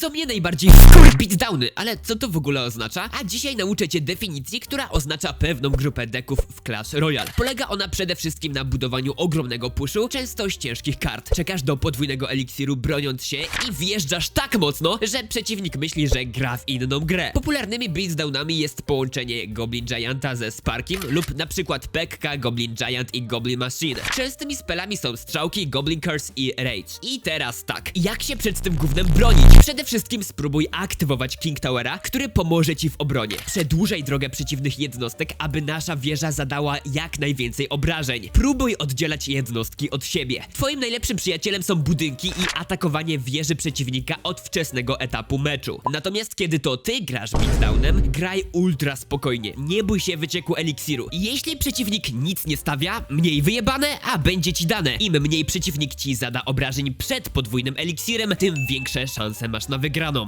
co mnie najbardziej wkur beatdowny, ale co to w ogóle oznacza? A dzisiaj nauczę cię definicji, która oznacza pewną grupę deków w Clash Royale. Polega ona przede wszystkim na budowaniu ogromnego puszu, często z ciężkich kart. Czekasz do podwójnego eliksiru broniąc się i wjeżdżasz tak mocno, że przeciwnik myśli, że gra w inną grę. Popularnymi beatdownami jest połączenie Goblin Gianta ze Sparkiem lub na przykład Pekka, Goblin Giant i Goblin Machine. Częstymi spelami są strzałki, Goblin Curse i Rage. I teraz tak, jak się przed tym gównem bronić? Przede wszystkim spróbuj aktywować King Towera, który pomoże ci w obronie. Przedłużaj drogę przeciwnych jednostek, aby nasza wieża zadała jak najwięcej obrażeń. Próbuj oddzielać jednostki od siebie. Twoim najlepszym przyjacielem są budynki i atakowanie wieży przeciwnika od wczesnego etapu meczu. Natomiast kiedy to ty grasz beatdownem, graj ultra spokojnie. Nie bój się wycieku eliksiru. Jeśli przeciwnik nic nie stawia, mniej wyjebane, a będzie ci dane. Im mniej przeciwnik ci zada obrażeń przed podwójnym eliksirem, tym większe szanse masz na wygraną.